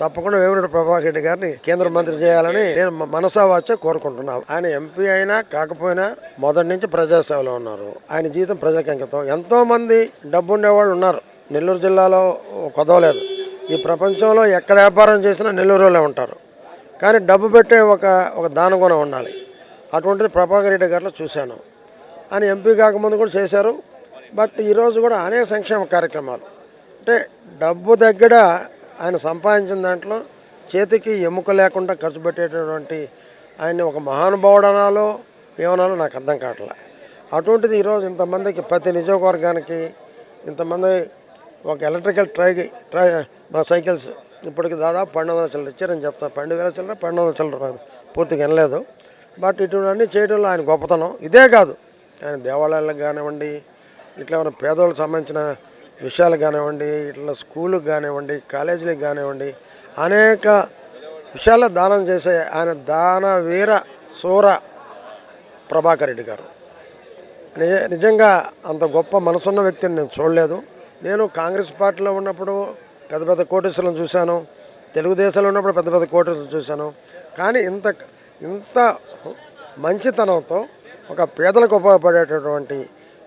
తప్పకుండా వేమిరెడ్డి ప్రభాకర్ రెడ్డి గారిని కేంద్ర మంత్రి చేయాలని నేను మ- మనసా వాచే కోరుకుంటున్నాను ఆయన ఎంపీ అయినా కాకపోయినా మొదటి నుంచి ప్రజాసేవలో ఉన్నారు. ఆయన జీవితం ప్రజలకు అంకితం ఎంతో మంది డబ్బు ఉండేవాళ్ళు ఉన్నారు. నెల్లూరు జిల్లాలో కొదవలేదు. ఈ ప్రపంచంలో ఎక్కడ వ్యాపారం చేసినా నెల్లూరులో ఉంటారు. కానీ డబ్బు పెట్టే ఒక ఒక దానగుణం ఉండాలి. అటువంటిది ప్రభాకర్ రెడ్డి గారిలో చూశాను. ఆయన ఎంపీ కాకముందు కూడా చేశారు. బట్ ఈరోజు కూడా అనేక సంక్షేమ కార్యక్రమాలు. అంటే డబ్బు దగ్గర ఆయన సంపాదించిన దాంట్లో చేతికి ఎముక లేకుండా ఖర్చు పెట్టేటటువంటి ఆయన్ని ఒక మహానుభావుడనాలో ఏమనాలో నాకు అర్థం కావట్లే. అటువంటిది ఈరోజు ఇంతమందికి ప్రతి నియోజకవర్గానికి ఇంతమంది ఒక ఎలక్ట్రికల్ ట్రై ట్రై మా సైకిల్స్ ఇప్పటికి దాదాపు పన్నెండు వందల చిల్లర ఇచ్చారని చెప్తా. పన్నెండు వేల చిల్లర పన్నెండు వందల చిల్లర పూర్తిగా వినలేదు. బట్ ఇటువంటివన్నీ చేయడంలో ఆయన గొప్పతనం. ఇదే కాదు ఆయన దేవాలయాలకు కానివ్వండి ఇట్లా ఏమైనా పేదవాళ్ళకి సంబంధించిన విషయాలు కానివ్వండి ఇట్లా స్కూళ్ళకి కానివ్వండి కాలేజీలకు కానివ్వండి అనేక విషయాల్లో దానం చేసే ఆయన దాన వీర సూర ప్రభాకర్ రెడ్డి గారు. నిజ నిజంగా అంత గొప్ప మనసున్న వ్యక్తిని నేను చూడలేదు. నేను కాంగ్రెస్ పార్టీలో ఉన్నప్పుడు పెద్ద పెద్ద కోటేశ్వరులను చూశాను. తెలుగుదేశంలో ఉన్నప్పుడు పెద్ద పెద్ద కోటేశ్వరులు చూశాను. కానీ ఇంత ఇంత మంచితనంతో ఒక పేదలకు ఉపయోగపడేటటువంటి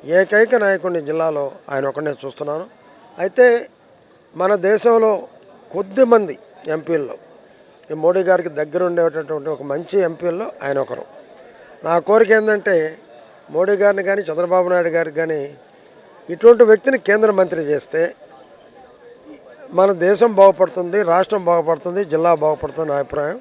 ఏకైక నాయకుడిని జిల్లాలో ఆయన ఒకనే చూస్తున్నాను. అయితే మన దేశంలో కొద్దిమంది ఎంపీల్లో ఈ మోడీ గారికి దగ్గర ఉండేటటువంటి ఒక మంచి ఎంపీల్లో ఆయన ఒకరు. నా కోరిక ఏంటంటే మోడీ గారిని కానీ చంద్రబాబు నాయుడు గారికి కానీ ఇటువంటి వ్యక్తిని కేంద్ర మంత్రి చేస్తే మన దేశం బాగుపడుతుంది రాష్ట్రం బాగుపడుతుంది జిల్లా బాగుపడుతుంది నా అభిప్రాయం.